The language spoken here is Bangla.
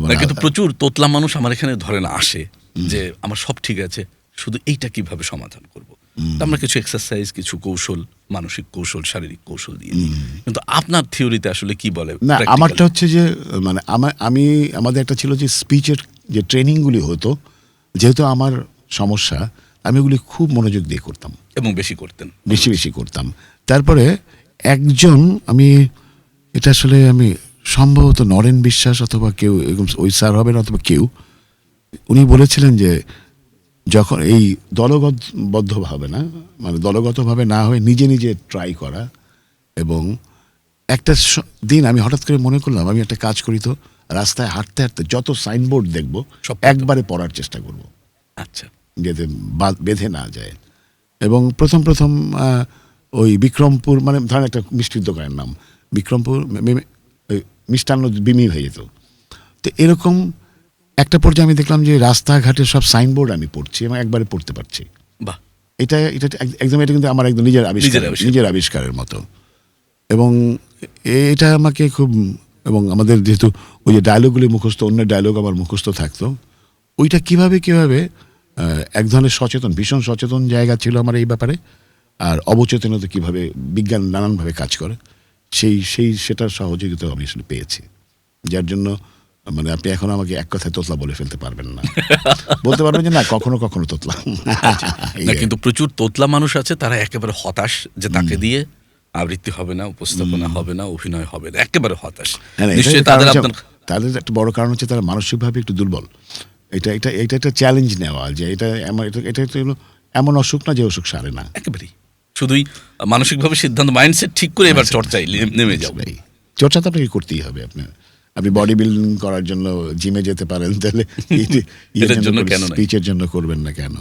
মানে না, কিন্তু প্রচুর তোতলা মানুষ আমার এখানে ধরেন আসে যে আমার সব ঠিক আছে শুধু এইটা কীভাবে সমাধান করব? আমরা কিছু এক্সারসাইজ কিছু কৌশল মানসিক কৌশল শারীরিক কৌশল দিয়ে কিন্তু আপনার থিওরিতে আসলে কি বলে না আমারটা হচ্ছে যে মানে আমার আমি আমাদের একটা ছিল যে স্পিচের যে ট্রেনিংগুলি হতো যেহেতু আমার সমস্যা আমি ওগুলি খুব মনোযোগ দিয়ে করতাম। এবং বেশি করতেন। বেশি বেশি করতাম। তারপরে একজন আমি এটা আসলে আমি সম্ভবত নরেন বিশ্বাস অথবা কেউ এরকম ওই স্যার হবেন অথবা কেউ উনি বলেছিলেন যে যখন এই দলবদ্ধভাবে না মানে দলগতভাবে না হয়ে নিজে নিজে ট্রাই করা এবং একটা দিন আমি হঠাৎ করে মনে করলাম আমি একটা কাজ করি তো রাস্তায় হাঁটতে হাঁটতে যত সাইনবোর্ড দেখব সব একবারে পড়ার চেষ্টা করব। আচ্ছা। যাতে বেঁধে না যায়। এবং প্রথম প্রথম ওই বিক্রমপুর মানে ধরেন একটা মিষ্টির দোকানের নাম বিক্রমপুর মিষ্টান্ন বিমি হয়ে যেত। তো এরকম একটা পর্যায়ে আমি দেখলাম যে রাস্তাঘাটে সব সাইনবোর্ড আমি পড়ছি এবং একবারে পড়তে পারছি। বাহ। এটা এটা এক- একদম এটা কিন্তু আমার একদম নিজের আবিষ্কার। নিজের আবিষ্কারের মতো। এবং এটা আমাকে খুব এবং আমাদের যেহেতু ওই যে ডায়লগগুলি মুখস্থ অন্য ডায়লগ আমার মুখস্থ থাকতো ওইটা কীভাবে কীভাবে এক ধরনের সচেতন ভীষণ সচেতন জায়গা ছিল আমার এই ব্যাপারে আর অবচেতনতা কীভাবে বিজ্ঞান নানানভাবে কাজ করে। সেই সেই সেটার সহযোগিতা আমি আসলে পেয়েছি। যার জন্য মানে আপনি এখন আমাকে এক কথায় তোতলা বলে ফেলতে পারবেন না। বলতে পারবেন যে না কখনো কখনো তোতলা। না কিন্তু প্রচুর তোতলা মানুষ আছে তারা একেবারে হতাশ যে তাকে দিয়ে আবৃত্তি হবে না উপস্থাপনা হবে না অভিনয় হবে না একেবারে হতাশ। না, না, নিশ্চয়ই তাদের আপনার তাদের একটা বড় কারণ হচ্ছে তারা মানসিকভাবে একটু দুর্বল। এটা এটা এটা একটা চ্যালেঞ্জ নেওয়া যে এটা এটা এটা এমন অসুখ না যে অসুখ সারে না। একেবারেই। শুধুই মানসিকভাবে সিদ্ধান্ত মাইন্ডসেট ঠিক করে এবার চর্চায় নেমে যাও এই চর্চা তো আপনাকে করতেই হবে আপনার আপনি বডি বিল্ডিং করার জন্য জিমে যেতে পারেন তাহলে? স্পিচের জন্য করবেন না কেন?